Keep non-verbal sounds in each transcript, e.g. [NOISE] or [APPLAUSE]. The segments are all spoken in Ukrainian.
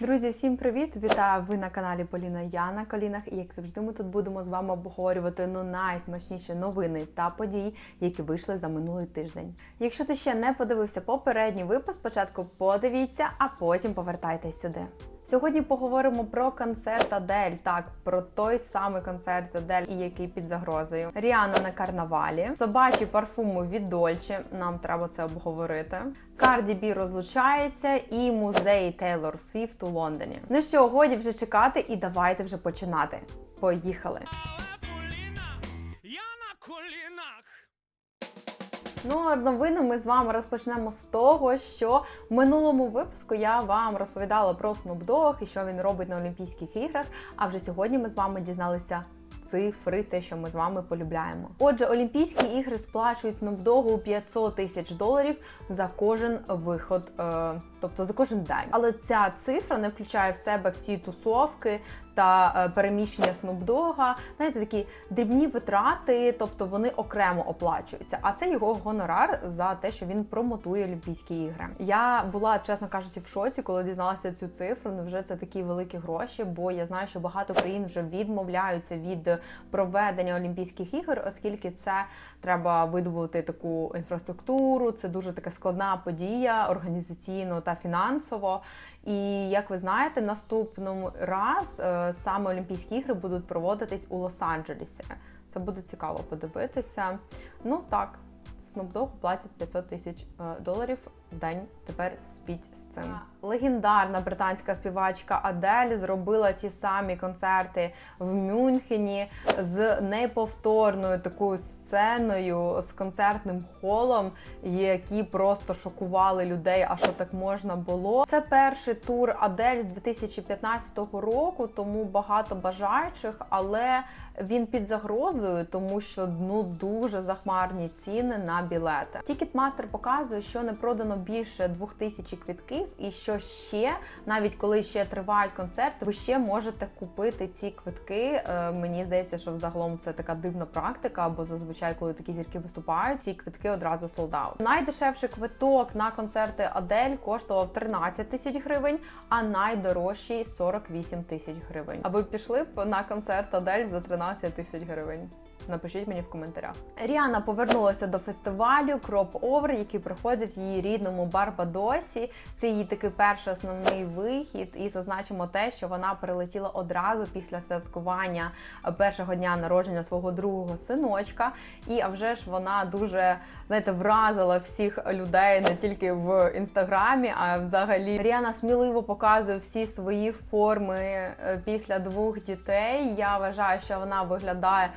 Друзі, всім привіт! Вітаю! Ви на каналі Поліна Я на колінах. І як завжди, ми тут будемо з вами обговорювати ну найсмачніші новини та події, які вийшли за минулий тиждень. Якщо ти ще не подивився попередній випуск, спочатку подивіться, а потім повертайтесь сюди. Сьогодні поговоримо про концерт Адель. Так, про той самий концерт Адель, і який під загрозою. Ріана на карнавалі, собачі парфуми від Дольче. Нам треба це обговорити. Карді Бі розлучається і музей Тейлор Свіфт у Лондоні. Ну що, годі вже чекати, і давайте вже починати. Поїхали! Ну, а новини ми з вами розпочнемо з того, що в минулому випуску я вам розповідала про Snoop Dogg і що він робить на Олімпійських іграх. А вже сьогодні ми з вами дізналися. Цифри, те, що ми з вами полюбляємо. Отже, Олімпійські ігри сплачують Dogg 500 тисяч доларів за кожен виход, е, тобто за кожен день. Але ця цифра не включає в себе всі тусовки та е, переміщення Dogg. Знаєте, такі дрібні витрати, тобто вони окремо оплачуються. А це його гонорар за те, що він промотує Олімпійські ігри. Я була, чесно кажучи, в шоці, коли дізналася цю цифру. Невже це такі великі гроші? Бо я знаю, що багато країн вже відмовляються від проведення Олімпійських ігор, оскільки це треба видобути таку інфраструктуру. Це дуже така складна подія організаційно та фінансово. І як ви знаєте, наступному раз е, саме Олімпійські ігри будуть проводитись у Лос-Анджелесі. Це буде цікаво подивитися. Ну так, Snoop платять 500 тисяч е, доларів день. Тепер спіть з цим. Легендарна британська співачка Адель зробила ті самі концерти в Мюнхені з неповторною такою сценою, з концертним холом, які просто шокували людей. А що так можна було? Це перший тур Адель з 2015 року, тому багато бажаючих, але він під загрозою, тому що ну дуже захмарні ціни на білети. Тікетмастер показує, що не продано більше 2000 квитків, і що ще, навіть коли ще тривають концерти, ви ще можете купити ці квитки. Е, мені здається, що взагалом це така дивна практика, бо зазвичай, коли такі зірки виступають, ці квитки одразу солдат. Найдешевший квиток на концерти Адель коштував 13 тисяч гривень, а найдорожчий 48 тисяч гривень. А ви пішли б на концерт Адель за 13 тисяч гривень? Напишіть мені в коментарях. Ріана повернулася до фестивалю Crop Over, який проходить в її рідному Барбадосі. Це її такий перший основний вихід. І зазначимо те, що вона прилетіла одразу після святкування першого дня народження свого другого синочка. І а вже ж вона дуже знаєте вразила всіх людей не тільки в інстаграмі, а взагалі Ріана сміливо показує всі свої форми е, після двох дітей. Я вважаю, що вона виглядає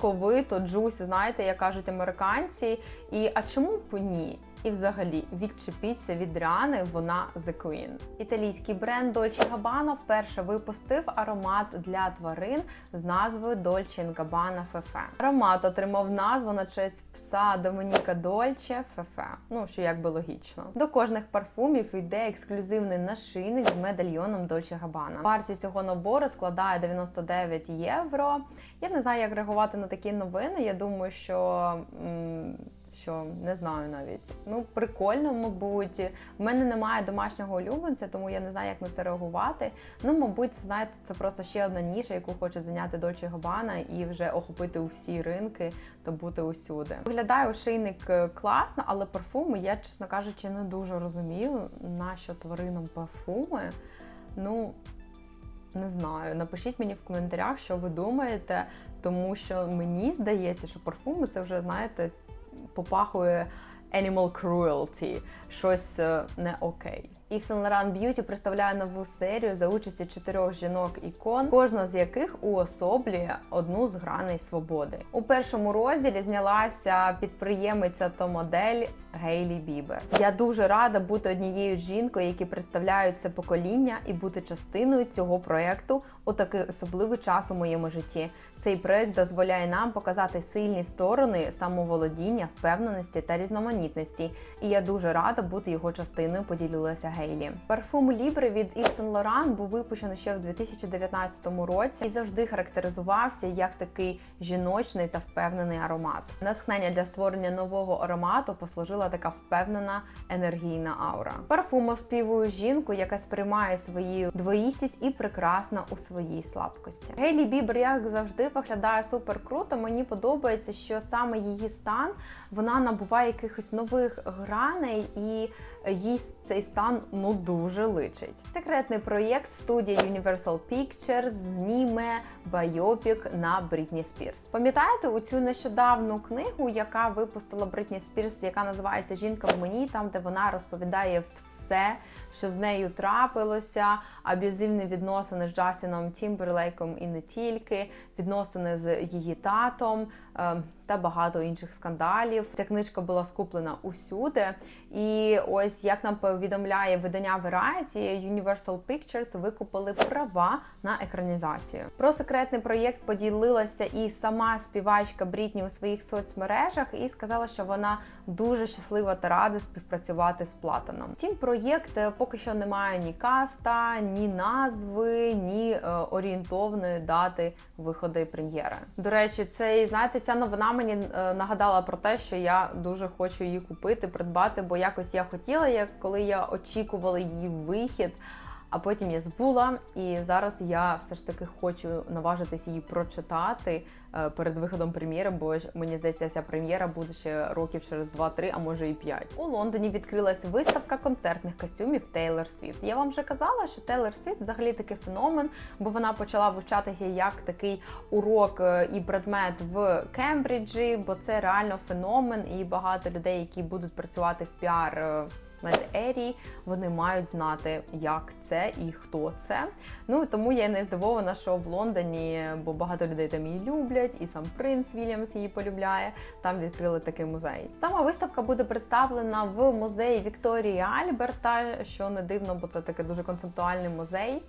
соковито, джусі, знаєте, як кажуть американці. І а чому б ні? І взагалі відчепіться від Ріани, вона The Queen. Італійський бренд Dolce Gabbana вперше випустив аромат для тварин з назвою Dolce Gabbana Fefe. Аромат отримав назву на честь пса Домініка Дольче Фефе. Ну що якби логічно. До кожних парфумів йде ексклюзивний нашийник з медальйоном Dolce Gabbana. Вартість цього набору складає 99 євро. Я не знаю, як реагувати на такі новини. Я думаю, що. М що не знаю навіть. Ну, прикольно, мабуть. У мене немає домашнього улюбленця, тому я не знаю, як на це реагувати. Ну, мабуть, знаєте, це просто ще одна ніша, яку хоче зайняти Dolce Gabbana і вже охопити усі ринки та бути усюди. Виглядає ошейник е, класно, але парфуми я, чесно кажучи, не дуже розумію, на що тваринам парфуми. Ну. Не знаю, напишіть мені в коментарях, що ви думаєте, тому що мені здається, що парфуми це вже, знаєте, попахує animal cruelty, щось е, не окей. Yves Saint Laurent Beauty представляє нову серію за участі чотирьох жінок-ікон, кожна з яких уособлює одну з граней свободи. У першому розділі знялася підприємиця та модель Гейлі Бібер. Я дуже рада бути однією жінкою, які представляють це покоління, і бути частиною цього проекту у такий особливий час у моєму житті. Цей проект дозволяє нам показати сильні сторони самоволодіння, впевненості та різноманітності. І я дуже рада бути його частиною. Поділилася Гейлі. Парфум Libre від Yves Saint Laurent був випущений ще в 2019 році і завжди характеризувався як такий жіночний та впевнений аромат. Натхнення для створення нового аромату послужила така впевнена енергійна аура. Парфум оспівує жінку, яка сприймає свою двоїстість і прекрасна у своїй слабкості. Гейлі Бібер, як завжди, виглядає супер круто. Мені подобається, що саме її стан вона набуває якихось нових граней і їй цей стан ну дуже личить. Секретний проєкт студія Universal Pictures зніме байопік на Брітні Спірс. Пам'ятаєте у цю нещодавну книгу, яка випустила Брітні Спірс, яка називається Жінка в мені, там де вона розповідає все. Що з нею трапилося, аб'юзивні відносини з Джасіном Тімберлейком і не тільки, відносини з її татом е, та багато інших скандалів. Ця книжка була скуплена усюди. І ось як нам повідомляє видання Variety, Universal Pictures викупили права на екранізацію. Про секретний проєкт поділилася і сама співачка Брітні у своїх соцмережах і сказала, що вона дуже щаслива та рада співпрацювати з Платаном. Втім, проєкт е, поки що не має ні каста, ні назви, ні е, орієнтовної дати виходу прем'єри. До речі, цей знаєте, ця новина мені е, нагадала про те, що я дуже хочу її купити, придбати, бо якось я хотіла, як коли я очікувала її вихід. А потім я збула, і зараз я все ж таки хочу наважитись її прочитати е, перед виходом прем'єри, бо мені здається, вся прем'єра буде ще років через 2-3, а може і 5. У Лондоні відкрилась виставка концертних костюмів Тейлор Свіфт. Я вам вже казала, що Тейлор Свіфт взагалі такий феномен, бо вона почала вивчатися як такий урок е, і предмет в Кембриджі, бо це реально феномен, і багато людей, які будуть працювати в піар. Е, Мед-ері, вони мають знати, як це і хто це. Ну тому я не здивована, що в Лондоні, бо багато людей там її люблять, і сам принц Вільямс її полюбляє. Там відкрили такий музей. Сама виставка буде представлена в музеї Вікторії Альберта, що не дивно, бо це такий дуже концептуальний музей.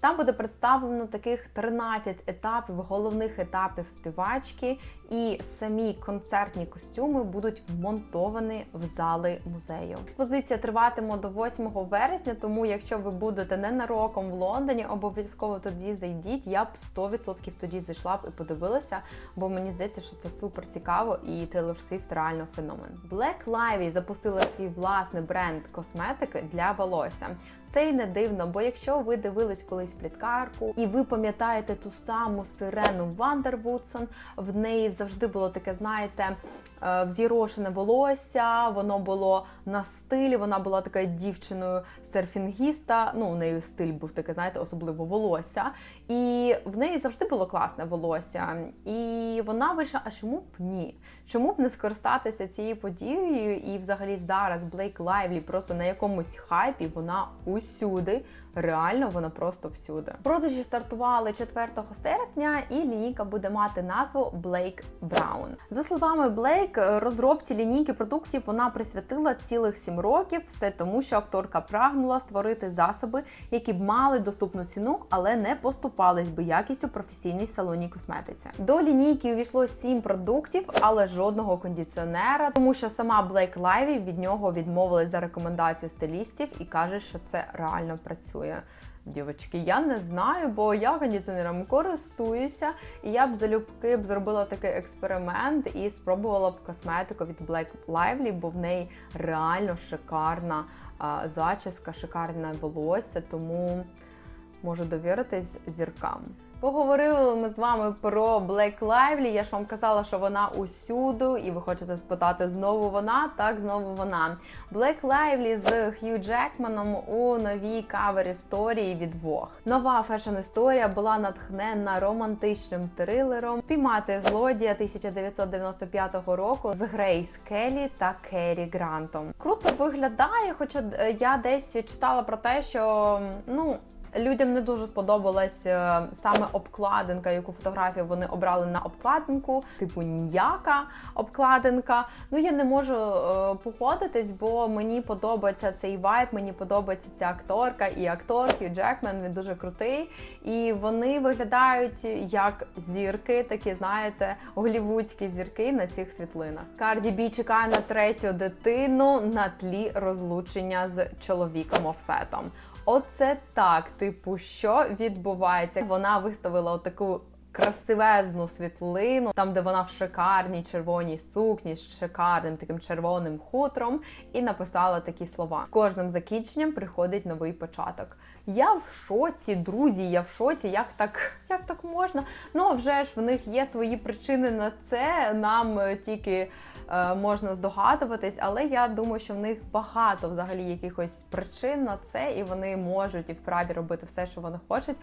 Там буде представлено таких 13 етапів, головних етапів співачки, і самі концертні костюми будуть вмонтовані в зали музею. Експозиція триватиме до 8 вересня, тому якщо ви будете ненароком в Лондоні, обов'язково тоді зайдіть. Я б 100% тоді зайшла б і подивилася, бо мені здається, що це супер цікаво і Taylor Swift реально феномен. Black Lively запустила свій власний бренд косметики для волосся. Це й не дивно, бо якщо ви дивились колись пліткарку, і ви пам'ятаєте ту саму сирену Вандер Вудсон, в неї завжди було таке, знаєте, е, взірошене волосся, воно було на стилі, вона була такою дівчиною серфінгіста. Ну, у неї стиль був такий, знаєте, особливо волосся. І в неї завжди було класне волосся. І вона вийшла, а чому б ні? Чому б не скористатися цією подією? І взагалі зараз Блейк Лайвлі просто на якомусь хайпі, вона усюди. Реально, вона просто всюди. Продажі стартували 4 серпня, і лінійка буде мати назву Blake Brown. За словами Блейк, розробці лінійки продуктів вона присвятила цілих 7 років, все тому, що акторка прагнула створити засоби, які б мали доступну ціну, але не поступались би якістю професійній салонній косметиці. До лінійки увійшло 7 продуктів, але жодного кондиціонера, тому що сама Блейк Лайві від нього відмовилась за рекомендацію стилістів і каже, що це реально працює. Дівочки, я не знаю, бо я кондиціонером користуюся, і я б залюбки б зробила такий експеримент і спробувала б косметику від Black Lively, бо в неї реально шикарна а, зачіска, шикарне волосся, тому можу довіритись зіркам. Поговорили ми з вами про Black Lively. Я ж вам казала, що вона усюди, і ви хочете спитати знову вона? Так, знову вона. Black Lively з Хью Джекманом у новій кавер історії від Vogue. Нова фешн історія була натхненна романтичним трилером Спіймати злодія 1995 року з Грейс Келлі та Керрі Грантом. Круто виглядає, хоча е, я десь читала про те, що ну. Людям не дуже сподобалась е, саме обкладинка, яку фотографію вони обрали на обкладинку, типу ніяка обкладинка. Ну я не можу е, погодитись, бо мені подобається цей вайб, мені подобається ця акторка і актор Хью Джекмен. Він дуже крутий. І вони виглядають як зірки, такі знаєте, голівудські зірки на цих світлинах. Карді Бі чекає на третю дитину на тлі розлучення з чоловіком офсетом. Оце так, типу, що відбувається? Вона виставила отаку красивезну світлину, там, де вона в шикарній червоній сукні з шикарним таким червоним хутром, і написала такі слова: з кожним закінченням приходить новий початок. Я в шоці, друзі, я в шоці, як так, як так можна? Ну вже ж в них є свої причини на це. Нам е, тільки е, можна здогадуватись, але я думаю, що в них багато взагалі якихось причин на це, і вони можуть і вправі робити все, що вони хочуть.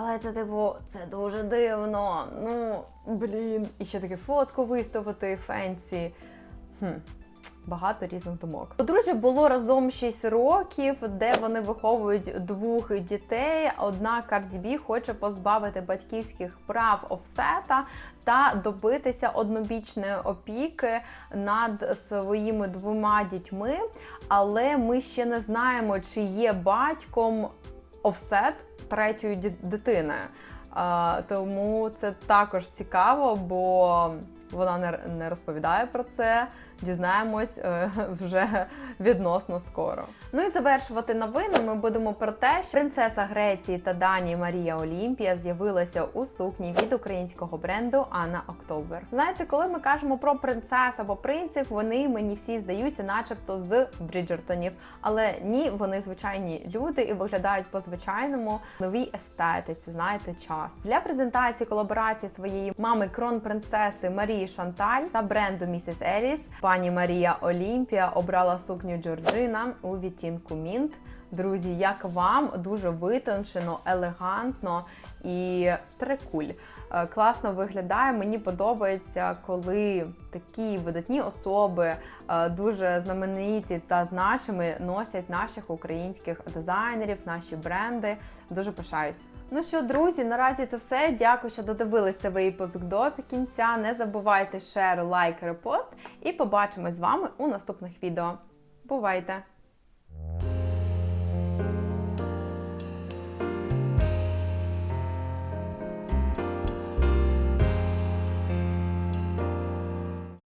Але це типу, це дуже дивно. Ну блін, і ще таке фотку виставити фенсі. Хм. Багато різних думок. Подружжя було разом 6 років, де вони виховують двох дітей. Однак Карді Бі хоче позбавити батьківських прав офсета та добитися однобічної опіки над своїми двома дітьми. Але ми ще не знаємо, чи є батьком офсет третьої дитини. Тому це також цікаво, бо вона не розповідає про це. Дізнаємось е, [LAUGHS] вже відносно скоро. Ну і завершувати новини ми будемо про те, що принцеса Греції та Данії Марія Олімпія з'явилася у сукні від українського бренду Анна Октобер. Знаєте, коли ми кажемо про принцес або принців, вони мені всі здаються, начебто з Бріджертонів. Але ні, вони звичайні люди і виглядають по-звичайному новій естетиці. Знаєте, час для презентації колаборації своєї мами крон-принцеси Марії Шанталь та бренду Місіс Еліс. Пані Марія Олімпія обрала сукню Джорджина у відтінку Мінт. Друзі, як вам дуже витончено, елегантно і трекуль. Е, Класно виглядає. Мені подобається, коли такі видатні особи, е, дуже знамениті та значимі, носять наших українських дизайнерів, наші бренди. Дуже пишаюсь. Ну що, друзі, наразі це все. Дякую, що додивилися випуск до кінця. Не забувайте шер, лайк, репост. І побачимось з вами у наступних відео. Бувайте!